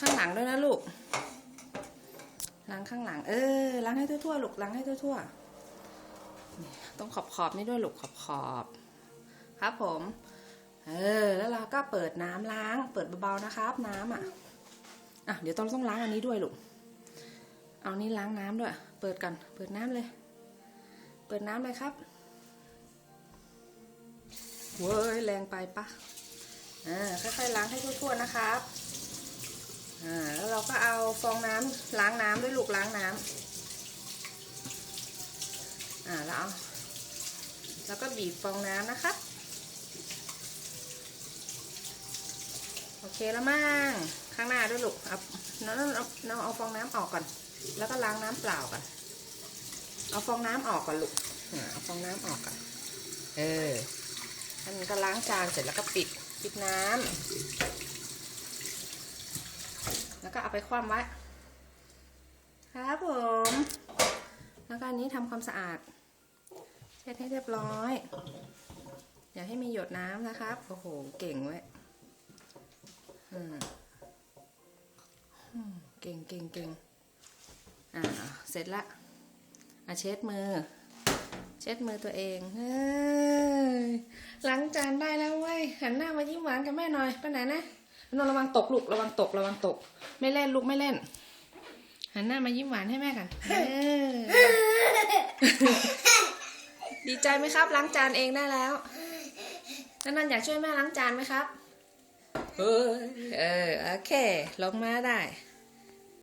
ข้างหลังด้วยนะลูกล้างข้างหลัง เออล้างให้ทั่วๆลูกล้างให้ทั่วๆต้องขอบขอบๆนี่ด้วยลูกขอบขอบๆครับผม เออ แล้วเราก็เปิดน้ำล้าง เปิดเบาๆนะครับ น้ำอะอะเดี๋ยวต้องต้องล้างอันนี้ด้วยลูกเอานี่ล้างน้ำด้วย เปิดกันเปิดน้ำเลย เปิดน้ำเลยครับเว้ยแรงไปปะอ่าค่อยๆล้างให้ทั่วๆนะครับ อ่าแล้วเราก็เอาฟองน้ำล้างน้ำด้วยลูกล้างน้ำอ่าแล้วเอาแล้วก็บีบฟองน้ำนะครับโอเคแล้วมั่งข้างหน้าด้วยลูกเอาเราเราเราเอาฟองน้ำออกก่อน แล้วก็ล้างน้ำเปล่าก่อนเอาฟองน้ำออกก่อนลูกอ่าเอาฟองน้ำออกก่อนเอออันนี้ก็ล้างจานเสร็จแล้วก็ปิดปิดน้ำ แล้วก็เอาไปคว่ำไว้ ครับผม แล้วก็อันนี้ทำความสะอาด เช็ดให้เรียบร้อย อย่าให้มีหยดน้ำนะครับ โอ้โห เก่งเว้ยอืมเก่งเก่งเก่งอ่า เสร็จละอะเช็ดมือ เช็ดมือตัวเองเฮ้ยล้างจานได้แล้วเว้ย หันหน้ามายิ้มหวานกับแม่หน่อย ไปไหนนะ นนระวังตกลูกระวังตกระวังตก ไม่เล่นลูกไม่เล่น หันหน้ามายิ้มหวานให้แม่กันดีใจไหมครับ ล้างจานเองได้แล้วนันนันอยากช่วยแม่ล้างจานไหมครับ เออ เออ โอเค ลงมาได้